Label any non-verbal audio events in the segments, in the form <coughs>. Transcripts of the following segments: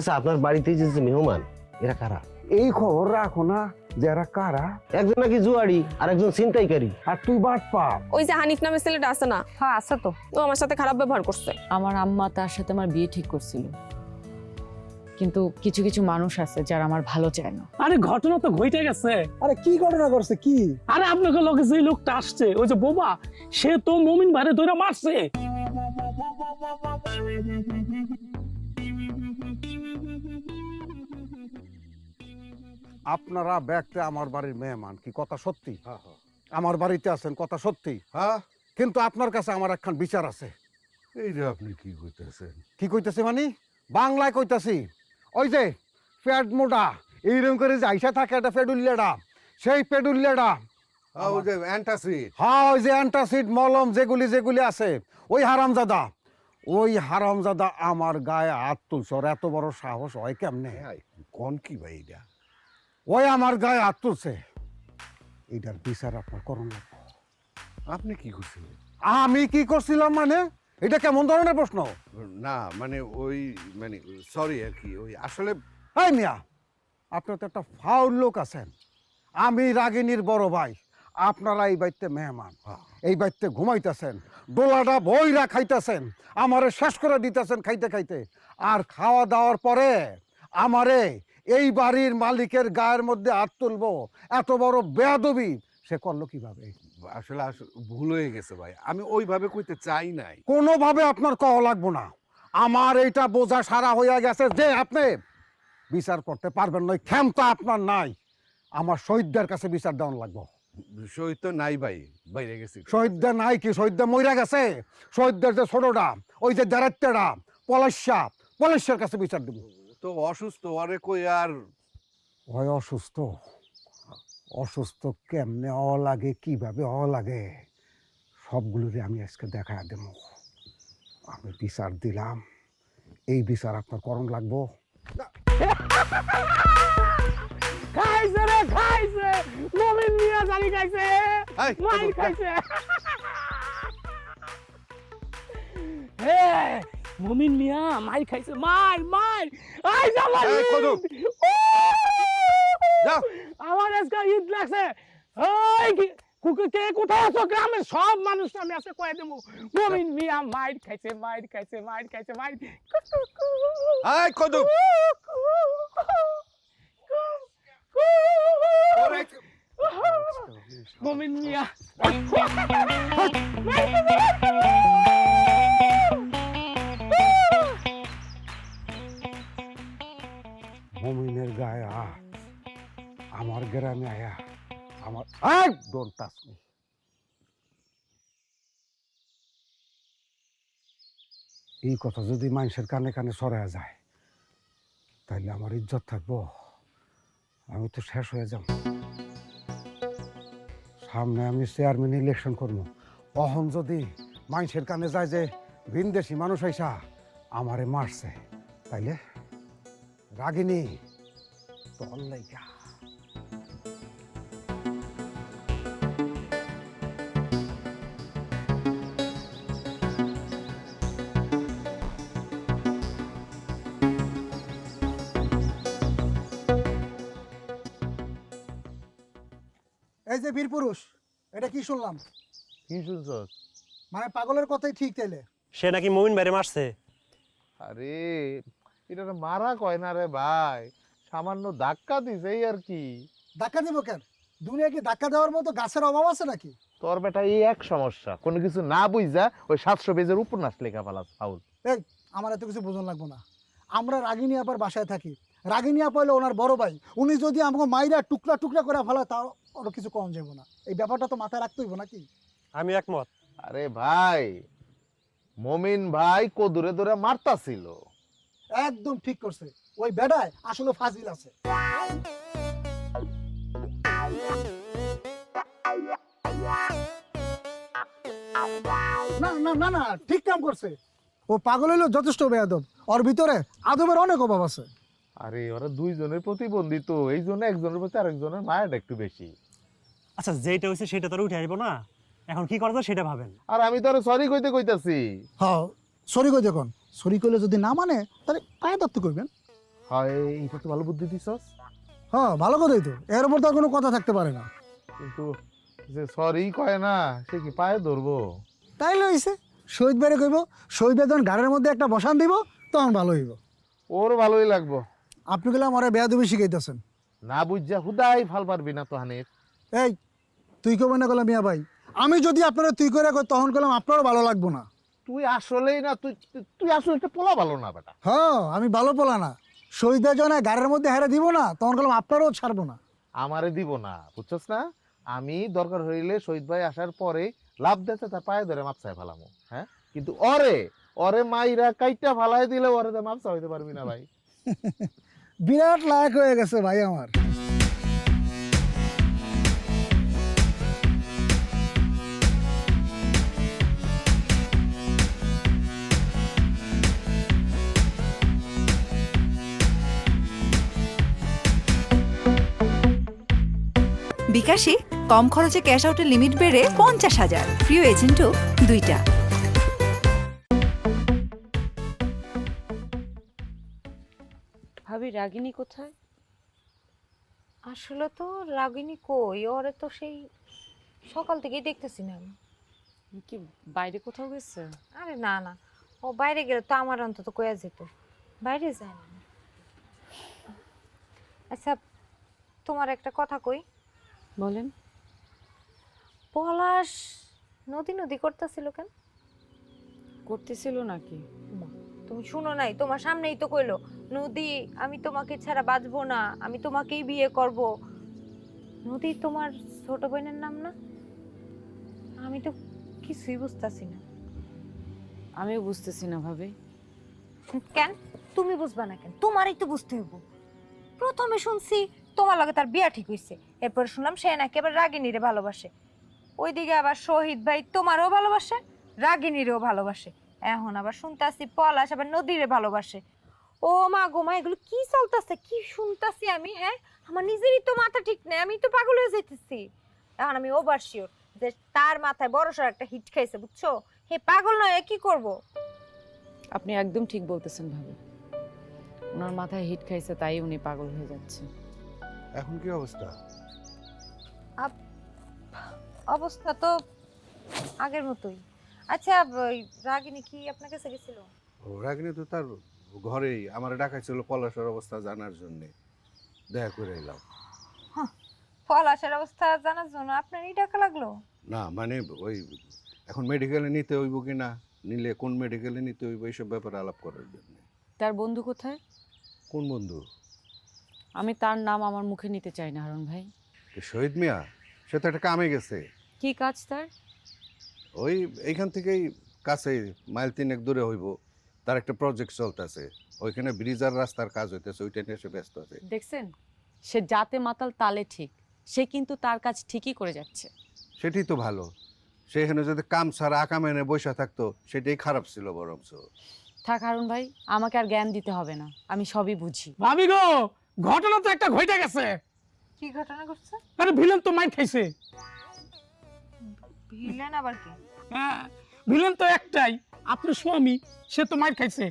আচ্ছা আপনার বাড়িতে যে যে মেহমান এরা কারা? এই খবর রাখো না যে এরা কারা। একজন নাকি জুয়ারি আর একজন ছিনতাইকারী। আর তুই বাট পা। ওই যে হানিফ নামের ছেলেটা আছে না? হ্যাঁ আছে তো। ও আমার সাথে খারাপ ব্যবহার করছে। আমার আম্মা তার সাথে আমার বিয়ে ঠিক করছিল। কিন্তু কিছু কিছু মানুষ আছে যারা আমার ভালো চায় না। আরে ঘটনা তো ঘটে গেছে। আরে কি ঘটনা করছে কি? আরে আপনাকে লোকে যে লোকটা আসছে ওই যে বোবা সে তো মমিন ভাইরে ধরে মারছে। আপনারা ব্যাগতে আমার বাড়ির মেহমান কি কথা সত্যি? আমার বাড়িতে আছেন কথা সত্যি? হ্যাঁ। কিন্তু আপনার কাছে আমার একখান বিচার আছে। এই যে আপনি কি কইতেছেন? কি কইতেছি মানে? বাংলায় কইতাছি ওই যে ফ্যাট মোটা এইরকম করে যে আইসা থাকে একটা ফেডুল্লেডা সেই ফেডুল্লেডা হ্যাঁ, ওই যে অ্যান্টাসিড। হ্যাঁ ওই যে অ্যান্টাসিড মলম যেগুলি যেগুলি আছে ওই হারামজাদা। ওই হারামজাদা আমার গায়ে হাত তুলছে ওর এত বড় সাহস হয় কেমনে? কোন কি ভাই এটা? ওই আমার গায়ে হাত তুলছে। এইটার বিচার আপনার করুন লাগবে। আপনি কি করছিলেন? আমি কি করছিলাম মানে? এটা কেমন ধরনের প্রশ্ন? না মানে ওই মানে সরি আর কি ওই আসলে এই মিয়া আপনি তো একটা ফাউল লোক আছেন। আমি রাগিনীর বড় ভাই। আপনারা এই বাড়িতে মেহমান। এই বাড়িতে ঘুমাইতেছেন। ডোলাটা বইরা খাইতেছেন। আমারে শেষ করে দিতেছেন খাইতে খাইতে। আর খাওয়া দাওয়ার পরে আমারে এই বাড়ির মালিকের গায়ের মধ্যে হাত তুলবো। এত বড় বেয়াদবি। সে করল কীভাবে? আসলে আস- ভুল হয়ে গেছে ভাই। আমি ওইভাবে কইতে চাই নাই। কোনোভাবে আপনার কওয়া লাগবো না। আমার এইটা বোঝা সারা হইয়া গেছে যে আপনি বিচার করতে পারবেন না। ক্ষমতা আপনার নাই। আমার শহীদদের কাছে বিচার দেওয়ান লাগবো। সই তো নাই ভাই। বাইরে গেছি। শহীদদের নাই কি? শহীদদের মইরা গেছে? শহীদদের যে ছোটটা ওই যে দেরাত্তেটা পলাশা পলাশের কাছে বিচার দেব। তো অসুস্থ আরে কই আর? হয় অসুস্থ। অসুস্থ কেমনে অ লাগে কীভাবে অ লাগে সবগুলোরে আমি আজকে দেখা দেব। আমি বিচার দিলাম। এই বিচার আপনার করণ লাগবো। <laughs> খাইছে রে খাইছে। মমিন মিয়া জানি খাইছে। মাইর খাইছে। <laughs> হে মমিন মিয়া মাইর খাইছে মার মার। আই জামাল। আমার আজকে ঈদ লাগছে। ওই কি- কোথায় আছো? গ্রামের সব মানুষ আমি আছে কয়ে দেবো। মমিন মিয়া মাইর খাইছে মাইর খাইছে মাইর খাইছে মাইর। কদম। ওরে, মমিন মিয়া। <laughs> মমিনের গায়ে আমার গ্রামে আয়া, আমার ডোন্ট টাচ মি এই কথা যদি মানুষের কানে কানে সরায়া যায় তাহলে আমার ইজ্জত থাকব। আমি তো শেষ হয়ে যাব। সামনে আমি চেয়ারম্যান ইলেকশন করব। অহন যদি মানুষের কানে যায় যে ভিনদেশি মানুষ আইসা, আমারে মারছে, তাইলে রাগিনী তোর লাইগা এই যে বীর পুরুষ এটা কি শুনলাম? কি শুনছস মানে পাগলের কথাই ঠিক তাইলে। সে নাকি মমিন বাইরে মারছে। আরে এটা মারা কয় না রে ভাই? সামান্য ধাক্কা দিছে এই আর কি? ধাক্কা দিব কেন? দুনিয়া কি ধাক্কা দেওয়ার মতো গাছের অভাব আছে নাকি? তোর বেটা এই এক সমস্যা কোনো কিছু না বুঝা ওই সাতশো পেজের উপন্যাস লেখা ফেলাস ফাউল এই আমার এত কিছু বোঝন লাগবো না। আমরা রাগিনী আপার বাসায় থাকি। রাগিনী আপা হলো ওনার বড় ভাই। উনি যদি আমাকে মাইরা টুকরা টুকরা করে ফেলা তাও ওরা কিছু কম যাব না। এই ব্যাপারটা তো মাথায় রাখতে হইব নাকি? আমি একমত। আরে ভাই মমিন ভাই কদুরে ধরে মারতাছিল। একদম ঠিক করছে। ওই বেডায় আসলে ফাজিল আছে। না না না না ঠিক কাম করছে। ও পাগল হইল যথেষ্ট বেয়াদব। ওর ভিতরে আদবের অনেক অভাব আছে। আরে ওরা দুইজনের প্রতিবন্ধী তো। এই জন্য একজনের প্রতি আরেকজনের মায়াটা একটু বেশি। আচ্ছা যেটা হয়েছে সেটা তো আর উঠে আসব না। এখন কি করা যায় সেটা ভাবেন। আর আমি তো সরি কইতে কইতাছি। হ্যাঁ সরি কই দেখুন সরি কইলে যদি না মানে তাহলে পায়ে দত্ত করবেন হয় এইটা তো ভালো বুদ্ধি দিছস। হ্যাঁ ভালো কথাই তো। এর উপর তো আর কোনো কথা থাকতে পারে না। কিন্তু যে সরি কয় না সে কি পায়ে ধরবো? তাই লইছে। শহীদ বেড়ে কইব শহীদ যখন গাড়ির মধ্যে একটা বসান দিব তখন ভালো হইব। ওর ভালোই লাগবো। আপনি গেলে আমার বেয়াদবি শিখাইতেছেন। না বুঝা হুদাই ফাল পারবি না তো হানির। এই তুই কেউ না করলাম মিয়া ভাই। আমি যদি আপনারা তুই করে কই তখন করলাম আপনারও ভালো লাগবো না। তুই আসলেই না তুই তুই- আসলে একটা পোলা ভালো না বেটা। হ্যাঁ আমি ভালো পোলা না। শহীদ বের গাড়ির মধ্যে হেরে দিব না তখন করলাম আপনারও ছাড়বো না। আমারে দিব না বুঝছস না? আমি দরকার হইলে শহীদ ভাই আসার পরে লাভ দিতে তার পায়ে ধরে মাপসায় ফেলামো হ্যাঁ? কিন্তু অরে অরে মাইরা কাইটা ফালাই দিলে ওরে তো মাপসা হইতে পারবি না ভাই। <laughs> বিরাট লায়ক হয়ে গেছে ভাই আমার। বিকাশে কম খরচে ক্যাশ আউটের লিমিট বেড়ে পঞ্চাশ হাজার। প্রিয় এজেন্টও দুইটা। ভাবি রাগিনী কোথায়? আসলে তো রাগিনী কই? ওরে তো সেই সকাল থেকেই দেখতেছি না আমি। কি বাইরে কোথাও গেছে? আরে না না। ও বাইরে গেলে তো আমার অন্তত কয়া যেত। বাইরে যায় না। আচ্ছা তোমার একটা কথা কই? বলেন। পলাশ নদী নদী করতেছিল কেন? করতেছিল নাকি? তুমি শুনো নাই তোমার সামনেই তো কইলো নদী আমি তোমাকে ছাড়া বাঁচবো না আমি তোমাকেই বিয়ে করব। নদী তোমার ছোট বোনের নাম না? আমি তো কিছুই বুঝতাছি না। আমিও বুঝতেছি না ভাবে। কেন? তুমি বুঝবা না কেন? তোমারই তো বুঝতে হইব। প্রথমে শুনছি তোমার লগে তার বিয়া ঠিক হয়েছে এরপরে শুনলাম সে নাকি আবার রাগিনীরে ভালোবাসে। ওইদিকে আবার শহীদ ভাই তোমারও ভালোবাসে, রাগিনীরেও ভালোবাসে। এখন আবার শুনতে আসছি পলাশ আবার নদীরে ভালোবাসে। ও মা গো মা, এগুলো কি চলতেছে, কি শুনতাছি আমি হ্যাঁ? আমার নিজেরই তো মাথা ঠিক নেই, আমি তো পাগল হয়ে যাইতেছি। এখন আমি ওভার শিওর যে তার মাথায় বড়সড় একটা হিট খাইছে, বুঝছ? হে পাগল নয় কি করব? আপনি একদম ঠিক বলতেছেন ভাবি। ওনার মাথায় হিট খাইছে, তাই উনি পাগল হয়ে যাচ্ছে। এখন কি অবস্থা? আপ- অবস্থা তো আগের মতোই। আচ্ছা ওই রাগিনী কি আপনার কাছে গেছিল? ও রাগিনী তো তার ঘরেই। আমার ডাকাইছিল পলাশের অবস্থা জানার জন্যে। দেখা করে এলাম। পলাশের অবস্থা জানার জন্য আপনারই টাকা লাগল? না মানে ওই এখন মেডিকেলে নিতে হইব কি না নিলে কোন মেডিকেলে নিতে হইব? এইসব ব্যাপারে আলাপ করার জন্য। তার বন্ধু কোথায়? কোন বন্ধু? আমি তার নাম আমার মুখে নিতে চাই না হারুন ভাই। শহীদ মিয়া সে তো একটা কামে গেছে। কি কাজ তার? ওই এইখান থেকেই কাছে মাইল তিনেক দূরে হইব। তার একটা প্রজেক্ট চলতেছে। ওইখানে ব্রিজ আর রাস্তার কাজ হইতেছে ওইটা নিয়ে সে ব্যস্ত আছে। দেখছেন সে যাতে মাতাল তালে ঠিক। সে কিন্তু তার কাজ ঠিকই করে যাচ্ছে। সেটাই তো ভালো। সেখানে যদি কাম ছাড়া আকাম এনে বসে থাকতো সেটাই খারাপ ছিল বরঞ্চ। থাক হারুন ভাই আমাকে আর জ্ঞান দিতে হবে না। আমি সবই বুঝি। ভাবি গো! ঘটনা তো একটা ঘটে গেছে। কি ঘটনা ঘটছে? আরে ভিলেন তো মাইর খাইছে। ভিলেন আবার কি? হ্যাঁ ভিলেন তো একটাই আপনার স্বামী সে তো মাইর খাইছে।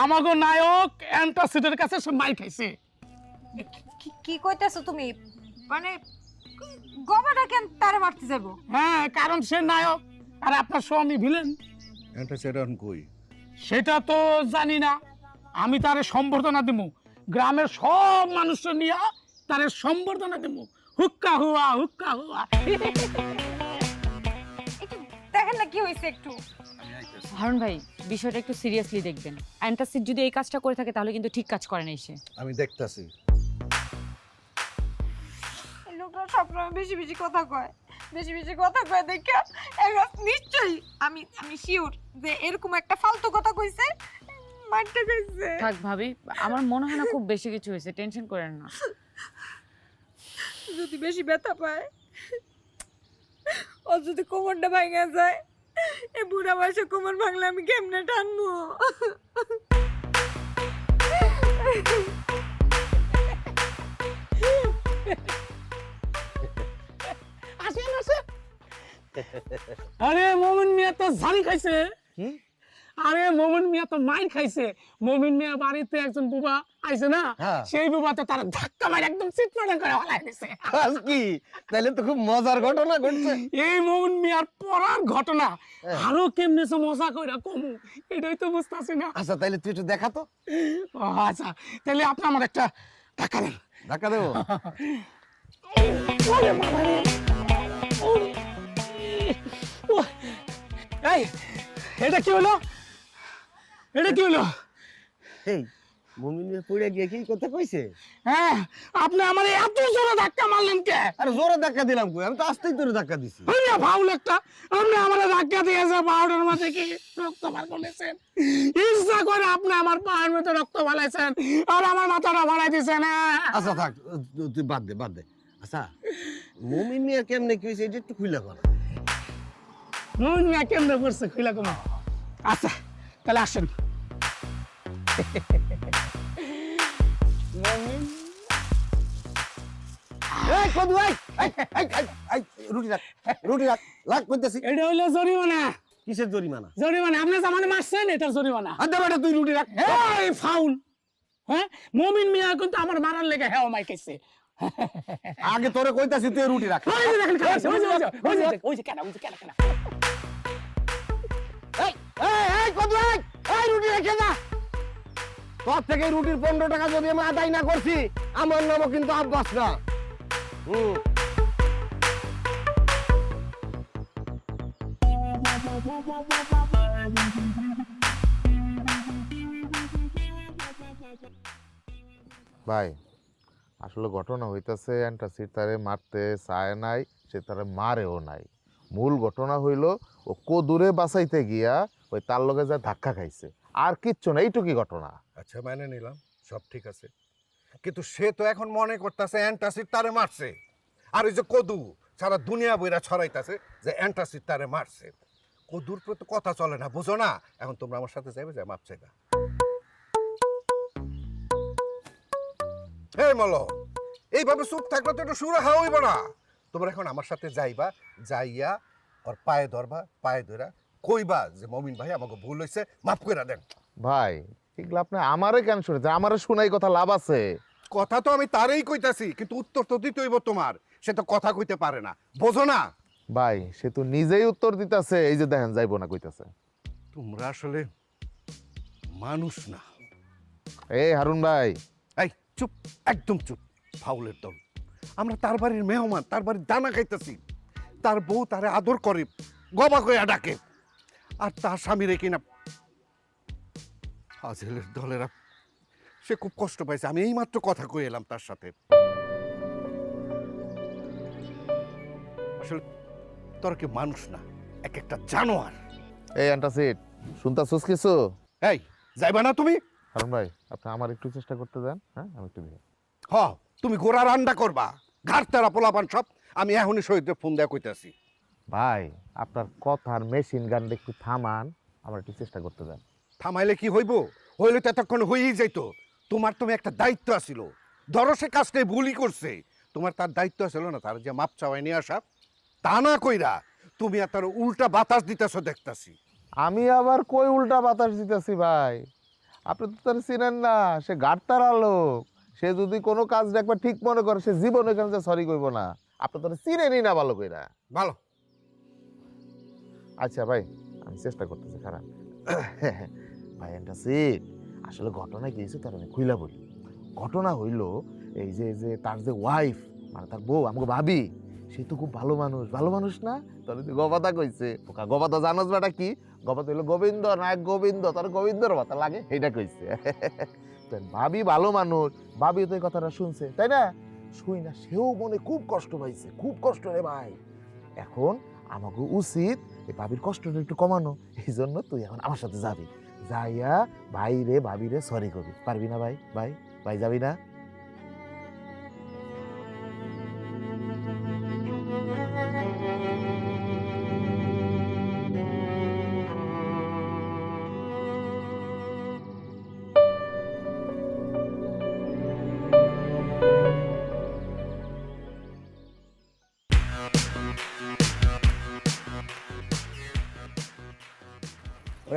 আমাগো নায়ক অ্যান্টাসিডের কাছে সে মাইর খাইছে। কি- কি কইতেছো তুমি? মানে গবাটা কেন তারে মারতে যাব হ্যাঁ কারণ সে নায়ক আর আপনার স্বামী ভিলেন। এটা কই? সেটা তো জানি না। আমি তারে সম্বর্ধনা দেবো গ্রামের সব মানুষ নিয়ে তারে সম্বর্ধনা দেবো। হুক্কা হুয়া হুক্কা হুয়া। দেখেন না কি হয়েছে একটু। হারুন ভাই বিষয়টা একটু সিরিয়াসলি দেখবেন। অ্যান্টাসিড যদি এই কাজটা করে থাকে তাহলে কিন্তু ঠিক কাজ করে না সে আমি দেখতাছি। এই লোকটা সবসময় বেশি বেশি কথা কয় বেশি বেশি কথা কয় দেখে নিশ্চয়ই আমি আমি শিওর যে এরকম একটা ফালতু কথা কইছে মারতে কইছে থাক ভাবি আমার মনে হয় না খুব বেশি কিছু হয়েছে টেনশন করেন না। যদি বেশি ব্যথা পায় ও যদি কোমরটা ভাঙা যায় এই বুড়া বয়সে কোমর ভাঙলে আমি কেমনে টানবো? আসেন আসেন আরে মোমিন মিয়া তো ঝাড়ি খাইছে। কি? আরে মমিন মিয়া তো মাইর খাইছে। মমিন মিয়া বাড়িতে একজন বুবা আইছে না হ্যাঁ। সেই বুবা তো তার ধাক্কা মারে একদম চিটমাটা করে ফেলাই দিছে। আজ কি? তাইলে তো খুব মজার ঘটনা ঘটছে। এই মমিন মিয়ার পড়ার ঘটনা হ্যাঁ। আরও কেমনে সে মজা কইরা কমু এটাই তো বুঝতাছি না। আচ্ছা তাইলে তুই একটু দেখা তো। আচ্ছা তাহলে আপনি আমার একটা টাকা দেন। ধাক্কা দেবো? এই এটা কি হলো? এটা কি হলো? এই মুমিন মিয়া পড়ে গিয়ে কি কথা কইছে? হ্যাঁ আপনি আমার এত জোরে ধাক্কা মারলেন কে? আরে জোরে ধাক্কা দিলাম কই? আমি তো আস্তেই তোরে ধাক্কা দিছি। হইয়া ফাউল একটা। আপনি আমার ধাক্কা দিয়েছে পাউডার মাঝে কি রক্ত বার করেছেন? ইচ্ছা করে আপনি আমার পায়ের মধ্যে রক্ত ফালাইছেন আর আমার মাথাটা ফালাই দিয়েছেন আচ্ছা থাক তুই বাদ দে বাদ দে। আচ্ছা মুমিন মিয়া কেমনে কি হয়েছে? এটা একটু খুলে কর। মন মিয়া কেমনে করছে খুইলা কমা। আচ্ছা তাহলে আসেন। রুটি রাখ রুটি রাখ লাগ করতেছি এটা হইল জরিমানা। কিসের জরিমানা? জরিমানা আপনি জামানে মারছেন এটার জরিমানা। আদা বেটা তুই রুটি রাখ। এই ফাউল। হ্যাঁ? মমিন মিয়া কিন্তু আমার মারার লেগে হ্যাঁ মাইকেছে। আগে তোরে কইতাছি তুই রুটি রাখ। ওই যে দেখেন ওই যে, ওই যে, ওই যে, ওই কেনা, ওই যে, কেনা, কেনা। এই এই এই কদু এই এই রুটি রেখে যা। তোর থেকে রুটির পনেরো টাকা যদি আমি আদায় না করছি, আমার নামও কিন্তু আব্বাস না। হুম। ভাই, আসলে ঘটনা হইতাছে অ্যান্টাসিড তারে মারতে চায় নাই, সে তারে মারেও নাই। মূল ঘটনা হইল, ও কদূরে বাঁচাইতে গিয়া, ওই তার লগে যা ধাক্কা খাইছে। আর কিচ্ছু না, এইটুকুই ঘটনা। আচ্ছা মেনে নিলাম, সব ঠিক আছে। কিন্তু সে তো এখন মনে করতেছে অ্যান্টাসিড তারে মারছে। আর ওই যে কদু, সারা দুনিয়া বইরা ছড়াইতাছে যে অ্যান্টাসিড তারে মারছে। কদুর প্রতি কথা চলে না, বুঝো না? এখন তোমরা আমার সাথে যাবে যে মাপ চাইবা। এই মল, এইভাবে চুপ থাকলে তো একটু সুরা হইব না। তোমরা এখন আমার সাথে যাইবা, যাইয়া ওর পায়ে ধরবা, পায়ে ধরা কইবা যে মমিন ভাই আমাকে ভুল হয়েছে মাফ করে দেন। ভাই এগুলো আপনি আমারে কেন শুনেছেন? আমারে শোনাই কথা লাভ আছে। কথা তো আমি তারই কইতাছি কিন্তু উত্তর তো দিতে হইব তোমার। সে তো কথা কইতে পারে না। বোঝো না। ভাই সে তো নিজেই উত্তর দিতেছে এই যে দেখেন যাইবো না কইতাছে। তোমরা আসলে মানুষ না। এই হারুন ভাই। এই চুপ একদম চুপ ফাউলের দল। আমরা তার বাড়ির মেহমান তার বাড়ির দানা খাইতেছি। তার বউ তারে আদর করে গবা কইয়া ডাকে। আর তার স্বামী স্বামীরে কিনা ফাজিলের দলেরা সে খুব কষ্ট পাইছে। আমি এইমাত্র কথা কই এলাম তার সাথে। আসলে তোর কি মানুষ না এক একটা জানোয়ার। এই অ্যান্টাসিড শুনতাছস কিছু? এই যাইবা না তুমি? হারুন ভাই আপনি আমার একটু চেষ্টা করতে দেন হ্যাঁ? আমি একটু দেখি হ তুমি গোড়া রান্না করবা। ঘাট তারা পোলাপান সব আমি এখনই শহীদদের ফোন দেওয়া কইতাছি। ভাই আপনার কথার মেশিন গানটা একটু থামান আমার একটু চেষ্টা করতে দেন থামাইলে কি হইব? হইলে তো এতক্ষণ হয়েই যাইতো। তোমার তুমি একটা দায়িত্ব আছিল। ধরো সে কাজটাই ভুলই করছে। তোমার তার দায়িত্ব আছিল না তার যে মাপ চাওয়াই নিয়ে আসা। তা না কইরা তুমি আর তার উল্টা বাতাস দিতেছো দেখতাছি। আমি আবার কই উল্টা বাতাস দিতেছি ভাই? আপনি তো তার চিনেন না সে গাড়তার লোক সে যদি কোনো কাজ একবার ঠিক মনে করে সে জীবনে কেন সরি করব না? আপনি তো চিনেনই না ভালো কইরা। ভালো। আচ্ছা ভাই, আমি চেষ্টা করতেছি, খারাপ। <coughs> ভাই অ্যান্টাসিড আসলে ঘটনা কি হয়েছে, তার আমি খুইলা বলি। ঘটনা হইল, এই যে যে তার যে ওয়াইফ মানে তার বউ, আমাকে ভাবি, সে তো খুব ভালো মানুষ। ভালো মানুষ না? তোর তুই গবাদা কইছে। ওকা, গবাদা জানোস বেটা কি? গবাদা হইল গোবিন্দ, নায়ক গোবিন্দ। তার গোবিন্দর মাথা লাগে এইটা কইছে। <laughs> ভাবি ভালো মানুষ। ভাবি তো এই কথাটা শুনছে, তাই না? শুই না, সেও মনে খুব কষ্ট পাইছে। খুব কষ্ট রে ভাই। এখন আমাকে উচিত এই ভাবির কষ্টটা একটু কমানো, এই জন্য তুই এখন আমার সাথে যাবি। যাইয়া ভাই রে ভাবি রে সরি করবি। পারবি না ভাই? ভাই? ভাই যাবি না?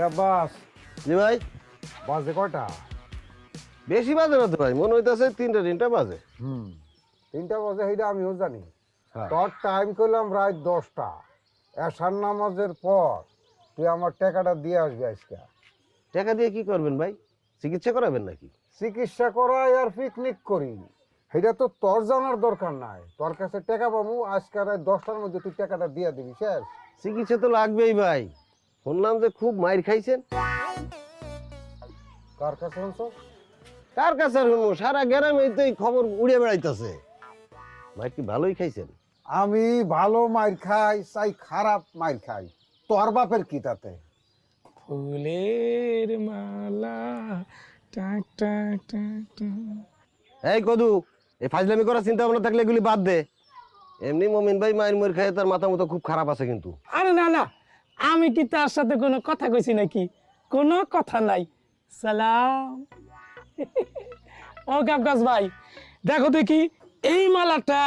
আব্বাস। জি ভাই। বাজে কয়টা? বেশি বাজে না তো ভাই মনে হইতেছে তিনটা তিনটা বাজে। হুম। তিনটা বাজে সেইটা আমিও জানি। হ্যাঁ। তোর টাইম করলাম রাত দশটা। এসার নামাজের পর তুই আমার টাকাটা দিয়ে আসবি আজকে। টাকা দিয়ে কি করবেন ভাই? চিকিৎসা করাবেন নাকি? চিকিৎসা করাই আর পিকনিক করি। সেটা তো তোর জানার দরকার নাই। তোর কাছে টাকা পাবো আজকে রাত দশটার মধ্যে তুই টাকাটা দিয়ে দিবি শেষ। চিকিৎসা তো লাগবেই ভাই। শুনলাম যে খুব মাইর খাইছেন। কার কাছে শুনছো? কার কাছে শুনব? সারা গ্রামে তো এই খবর উড়ে বেড়াইতেছে। ভাই কি ভালোই খাইছেন? আমি ভালো মাইর খাই চাই খারাপ মাইর খাই। তোর বাপের কি তাতে? ফুলের মালা টাক টাক টাক টাক। এই কদু এই ফাজলামি করার চিন্তা ভাবনা থাকলে এগুলি বাদ দে। এমনি মমিন ভাই মায়ের ময়ের খায় তার মাথা মতো খুব খারাপ আছে কিন্তু। আরে না না আমি কি তার সাথে কোনো কথা কইছি নাকি? কোনো কথা নাই। সালাম। ও কাবকাস ভাই দেখো দেখি এই মালাটা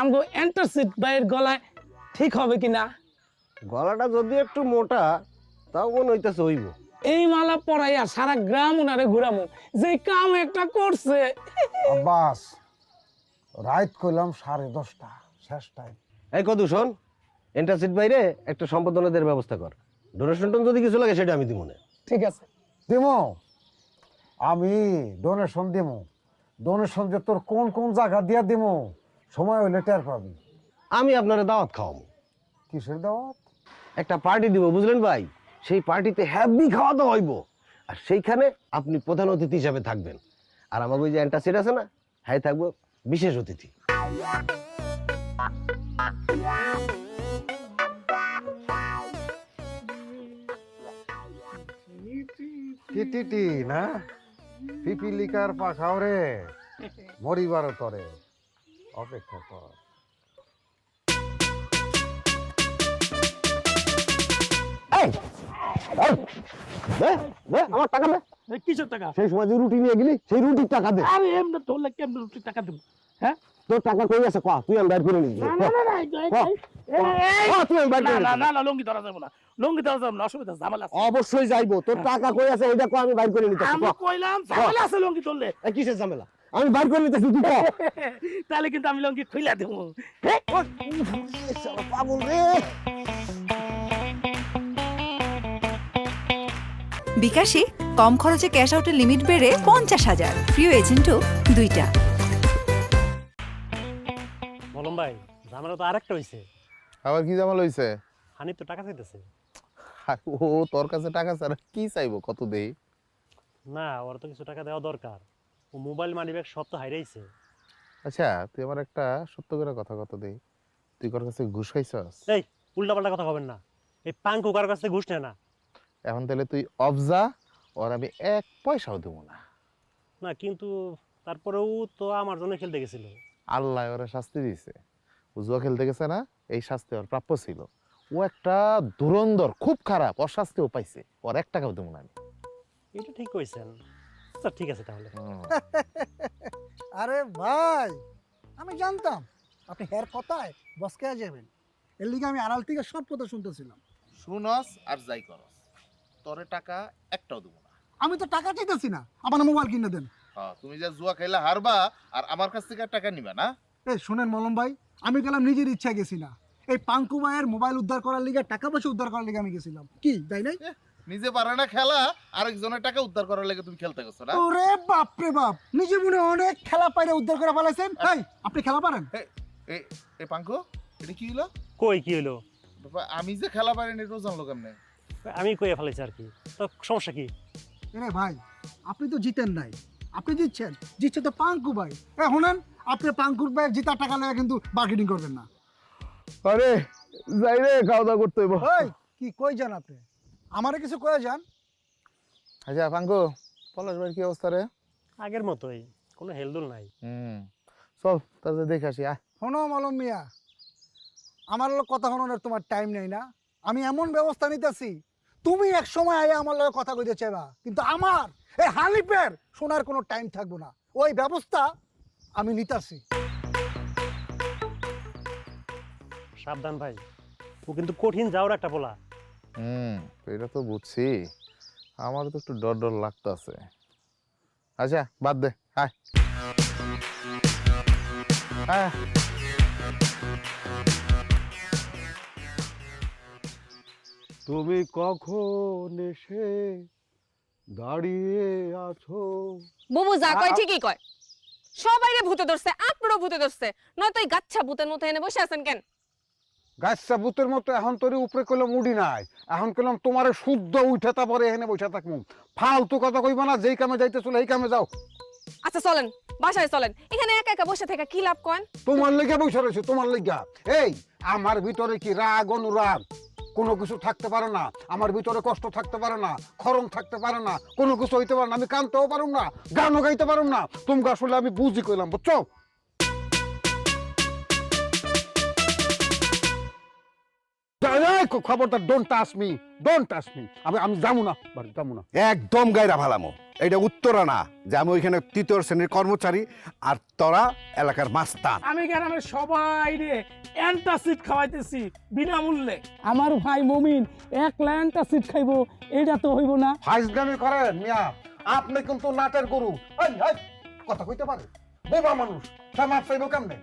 আমগো এন্টারসিট ভাইয়ের গলায় ঠিক হবে কি না গলাটা যদি একটু মোটা তাও মনে হইতেছে হইব। এই মালা পরাইয়া সারা গ্রাম ওনারে ঘুরামু। যে কাম একটা করছে। আব্বাস রাত কইলাম সাড়ে দশটা শেষ টাইম এই কদু শোন। এন্টারসিট বাইরে একটা সম্পাদনাদের ব্যবস্থা কর। ডোনেশন টোন যদি কিছু লাগে সেটা আমি দিব না। ঠিক আছে। দিমো? আমি ডোনেশন দিমু। ডোনেশন যে তোর কোন কোন জায়গা দিয়া দিমু সময় হইলে টের পাবি। আমি আপনারা দাওয়াত খাওয়াবো কিসের দাওয়াত? একটা পার্টি দিব বুঝলেন ভাই? সেই পার্টিতে হ্যাপি খাওয়া দাওয়া হইব। আর সেইখানে আপনি প্রধান অতিথি হিসাবে থাকবেন। আর আমার ওই যে অ্যান্টাসিড আছে না হ্যাঁ থাকব বিশেষ অতিথি। টিটি না? পিপিলিকার পাখাও রে। মরিবার তরে। অপেক্ষা কর। আমার টাকা দে। কিসের টাকা? সেই সময় যে রুটি নিয়ে গেলি সেই রুটির টাকা দে। আরে এমনি ধরলে কেমন রুটি টাকা দেবো? হ্যাঁ? তোর টাকা কই আছে? কয়া তুই আমি বাইর করে নিবি। হ্যাঁ। আমি করে না নিবি না না লঙ্গি ধরা যাবে না। লঙ্গি ধরা যাবে না অসুবিধা আছে, ঝামেলা আছে। অবশ্যই যাইবো। তোর টাকা কই আছে এটা কো আমি বাইর করে নিতেছি আমি কইলাম ঝামেলা আছে লঙ্গি ধরলে। কিসের ঝামেলা? আমি বাইর করে নিতেছি তুই <laughs> তাহলে কিন্তু আমি লঙ্গি খুইলা দেবো। <laughs> পাগল রে। বিকাশে কম খরচে ক্যাশ আউটের লিমিট বেড়ে পঞ্চাশ হাজার। প্রিয় এজেন্টও দুইটা। বলম ভাই ঝামেলা তো আরেকটা হইছে। আবার কি জামাল হইছে? হানিফ তো টাকা চাইতেছে। ও তোর কাছে টাকা ছাড়া কি চাইব কত দেই? না ওর তো কিছু টাকা দেওয়া দরকার। ও মোবাইল মানি ব্যাগ সব তো হাইরাইছে। আচ্ছা তুই আমার একটা সত্য করে কথা কত দেই? তুই কার কাছে ঘুষ খাইছস? এই উল্টা পাল্টা কথা হবেন না। এই পাঙ্কু কার কাছ ঘুষ নেয় না। এখন তাহলে তুই অবজা ওর আমি এক পয়সাও দেবো না। না কিন্তু তারপরেও তো আমার জন্য খেলতে গেছিল। আল্লাহ ওরা শাস্তি দিয়েছে ও জুয়া খেলতে গেছে না? এই শাস্তি ওর প্রাপ্য ছিল। ও একটা দুরন্দর খুব খারাপ ওর শাস্তিও পাইছে। ওর এক টাকাও দেবো না আমি। এটা ঠিক কইছেন। আচ্ছা ঠিক আছে তাহলে। আরে ভাই আমি জানতাম আপনি হের কথায় বসকে যাবেন। এর লিগে আমি আড়াল থেকে সব কথা শুনতেছিলাম। শুনস আর যাই করস। তোরে টাকা একটাও দেবো না। আমি তো টাকা চাইতেছি না। আমার মোবাইল কিনে দেন। হ্যাঁ তুমি যে জুয়া খেলা হারবা আর আমার কাছ থেকে টাকা নিবা না। এই শুনেন মলম ভাই আমি গেলাম নিজের ইচ্ছা গেছি না এই পাঙ্কু ভাইয়ের মোবাইল উদ্ধার করার লিগে টাকা পয়সা উদ্ধার করার লিগে আমি গেছিলাম। কি তাই নাই? নিজে পারে না খেলা আরেকজনের টাকা উদ্ধার করার লেগে তুমি খেলতে গেছো না? ওরে বাপ রে বাপ! নিজে মনে অনেক খেলা পাইরে উদ্ধার করে ফেলাইছেন। এই আপনি খেলা পারেন? এ এ পাঙ্কো এটা কি হলো কই কি হলো আমি যে খেলা পারিনি এটাও জানলো কেমনে? আমি কইয়া ফেলেছি আর কি। তো সমস্যা কি? রে ভাই আপনি তো জিতেন নাই। আপনি জিতছেন। জিতছে তো পাঙ্কু ভাই। এ শুনেন আপনি পাঙ্কুর ভাইয়ের জিতার টাকা লেগে কিন্তু মার্কেটিং করবেন না। আরে যাই রে খাওয়া দাওয়া করতে হইব। ওই কি কই যান আপনি? আমারে কিছু কয়ে যান। আচ্ছা পাঙ্কু পলাশ ভাইয়ের কি অবস্থা রে? আগের মতোই কোনো হেলদুল নাই। হুম চল তাহলে দেখে আসি আয়। শোনো মলম মিয়া আমার লোক কথা শোনানোর তোমার টাইম নেই না। আমি এমন ব্যবস্থা নিতেছি তুমি এক সময় আয়ে আমার লগে কথা কইতে চাইবা কিন্তু আমার এই হালিপের শোনার কোনো টাইম থাকব না। ওই ব্যবস্থা আমি নিতাছি। সাবধান ভাই ও কিন্তু কঠিন যাওয়ার একটা পোলা। হুম এটা তো বুঝছি। আমার তো একটু ডর ডর লাগতেছে। আচ্ছা বাদ দে আয়। আয়। তুমি কখন এসে দাঁড়িয়ে আছো? বুবু যা কয় ঠিকই কয়। সবাই ভূতে ধরছে আপনারও ভূতে ধরছে। নয়তো এই গাচ্ছা ভূতের মতো এনে বসে আছেন কেন? গাছটা বুতের মতো এখন তোর উপরে কইলাম উডি নাই। এখন কইলাম তোমার শুদ্ধ উঠে তারপরে এখানে বসে থাকব ফালতু কথা কইবা না যেই কামে যাইতে চলে এই কামে যাও। আচ্ছা চলেন বাসায় চলেন। এখানে একা একা বসে থেকে কি লাভ করেন? তোমার লেগে বসে রয়েছে তোমার লেগা। এই আমার ভিতরে কি রাগ অনুরাগ? কোনো কিছু থাকতে পারে না, আমার ভিতরে কষ্ট থাকতে পারে না, খরম থাকতে পারে না, কোনো কিছু হইতে পারে না, আমি কানতেও পারুম না, গানও গাইতে পারুম না। তুমি আসলে আমি বুঝি কইলাম, বুঝছ? খবরদার don't touch me don't touch me আমি আমি যাব না বাড়ি যাব না। একদম গায়রা ভালামো। এটা উত্তরা না যে আমি ওইখানে তৃতীয় শ্রেণির কর্মচারী আর তোরা এলাকার মাস্তান। আমি গ্রামের সবাই রে অ্যান্টাসিড খাওয়াইতেছি বিনামূল্যে। আমার ভাই মমিন একলা অ্যান্টাসিড খাইবো এটা তো হইব না। ফাইজগামি করেন মিয়া। আপনি কিন্তু নাটের গরু। এই, এই, কথা কইতে পারে? বোবা মানুষ সে মাপ চাইব কেমনে?